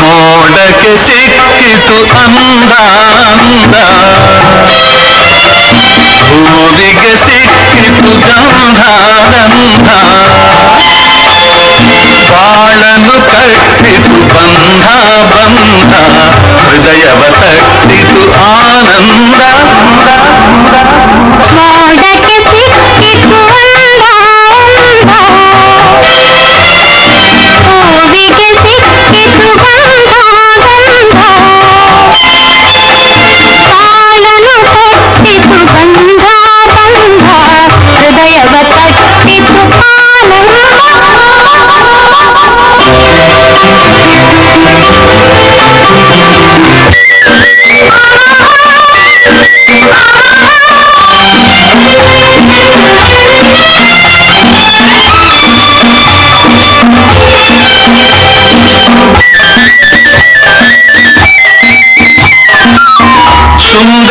మోడకి శక్తితు అందానంద భూమికి శక్తితు గంధానంద బాళను తక్తితు బంధ బంధ హృదయవ తక్తితు ఆనంద.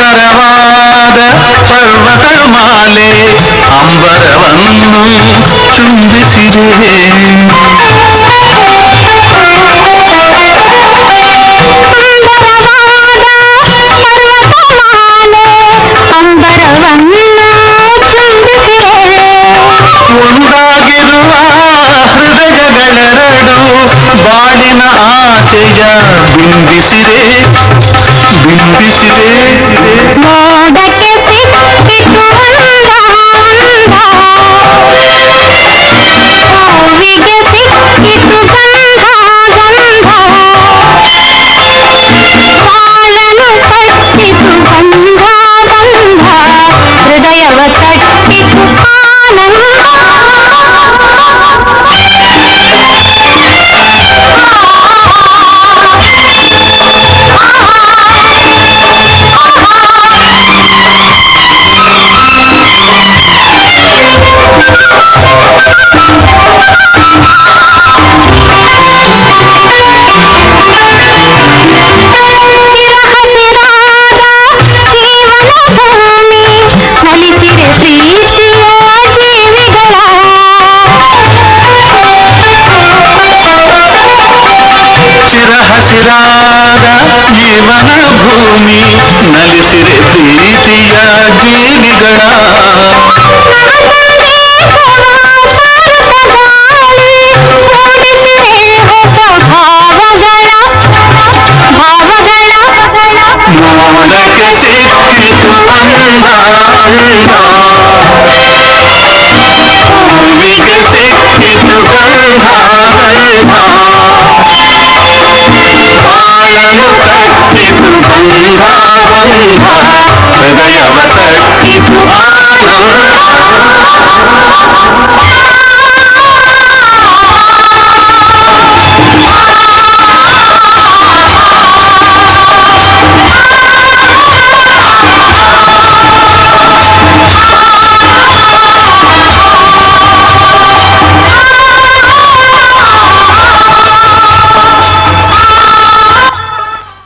ಸುಂದರವಾದ ಪರ್ವತಮಾಲೆ ಅಂಬರವನ್ನು ಚುಂಬಿಸಿದೆ ಒಂದಾಗಿರುವ ಹೃದಯಗಳೆರಡು ಬಾಳಿನ ಆಸೆಯ ಬಿಂಬಿಸಿದೆ ಬಿಂಬಿಸಿದೆ హసిర హసిరాద జీవన భూమి నలిసిరే ప్రీతిಯ ಜೀವಿಗಳ ನೋಡಕ್ಕೆ ಸಿಕ್ಕಿತು ಅಂದ